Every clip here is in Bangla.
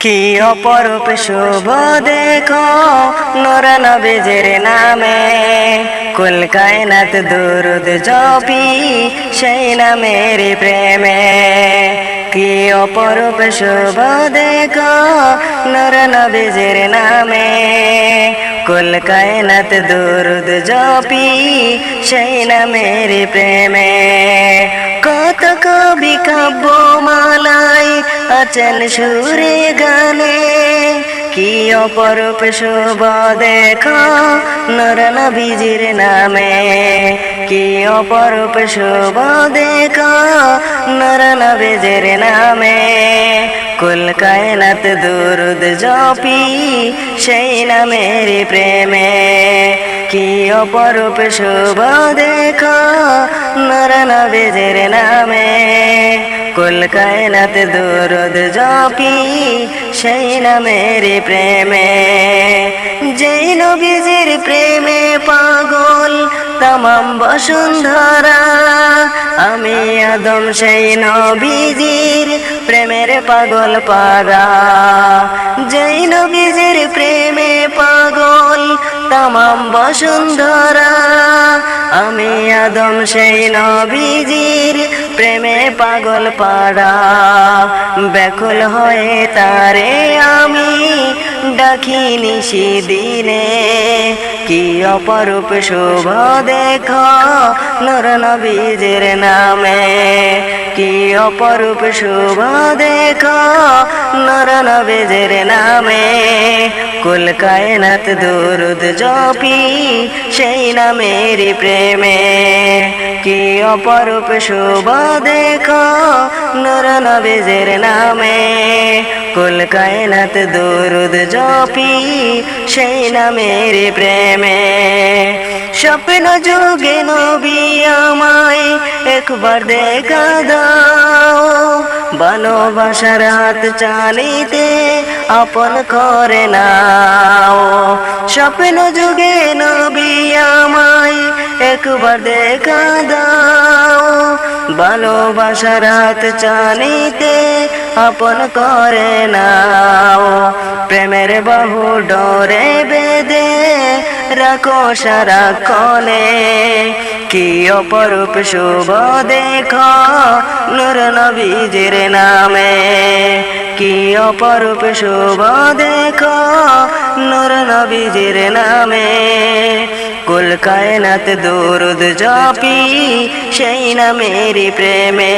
কি অপরূপ শুভ দেখো? নোর নবীজের নামে কুল কায়নাত দুরুদ জপি সেই নামের প্রেমে। কি অপরূপ দেখো, নোর নবীজের নামে। কুল কায়নাত দুরুদ জপি, সেই নামের প্রেমে। কত কবি কাব্য মালায় আচল সুরে গানে। কি অপরূপ শুভ দেখো, নর নবীজির নামে। কি অপরূপ শুভ দেখো? নর নবীজির নামে কুল কায়নাত দুরুদ জপি, সেই নামের প্রেমে। কি অপরূপ শুভ দেখো? নর নবীজির নামে কুল কায়নাত দুরুদ জপি, সেই নামের প্রেমে। যেই নবীজির প্রেমে পাগল, তামাম বসুন্ধরা আমি আদম সেই নবীজির প্রেমের পাগল পারা যেই নবীজির প্রেমে পাগল, তামাম বসুন্ধরা। আমি আদম সেই নবীজির প্রেমে পাগল পাড়া। ব্যাকুল হয়ে তারে আমি ডাকি নিশি দিনে কি অপরূপ শুভ দেখো নর নবীজের নামে। কি অপরূপ শুভ দেখো নর নবীজের নামে। কুল কায়নাত দুরুদ জপি সেই নামের প্রেমে। কি অপরূপ শুভ দেখো? নর নবীজের নামে কুল কায়নাত দুরুদ জপি, সেই নামের প্রেমে। স্বপ্ন যুগে নবী আমায় একবার দেখা দাও। ভালোবাসার হাত চালিতে আপন করে নাও। স্বপ্ন যুগে নবী আমায় একবার দেখা দাও। ভালোবাসার হাত চালিতে আপন করে নাও। প্রেমের বহু ডরে বেদে রাখো সারা কলে। কি অপরূপ শুভ দেখো নূর নবীজির নামে। কি অপরূপ শুভ দেখো? নূর নবীজির নামে কুল কায়নাত দুরুদ জপি, সেই নামের প্রেমে।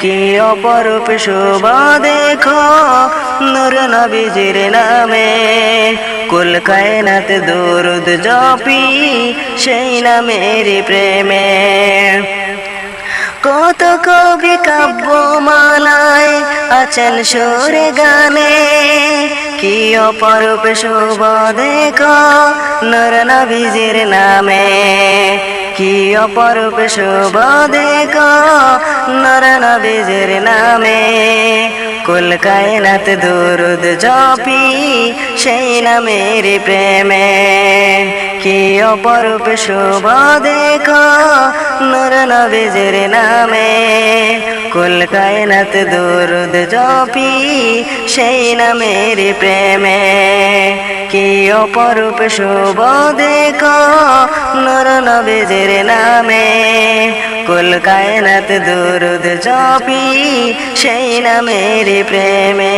কি অপরূপ শুভ দেখো? নূর নবীজির নামে কুল কায়নাত দুরুদ জপি, সেই নামের প্রেমে। কত কবি কাব্য মালায় আচল সুরে গানে। কি অপরূপ শুভ দেখো নর নবীজির নামে। কি অপরূপ শুভ দেখো নর নবীজির নামে। কুল কায়নাত দুরুদ জপি সেই নামের প্রেমে। কি অপরূপ শুভ দেখো নবীজের নামে। কুল কায়নাত দুরুদ জপি, সেই নামের প্রেমে। কি অপরূপ শুভ দেখো, নূর নবীজের নামে। কুল কায়নাত দুরুদ জপি, সেই নামের প্রেমে।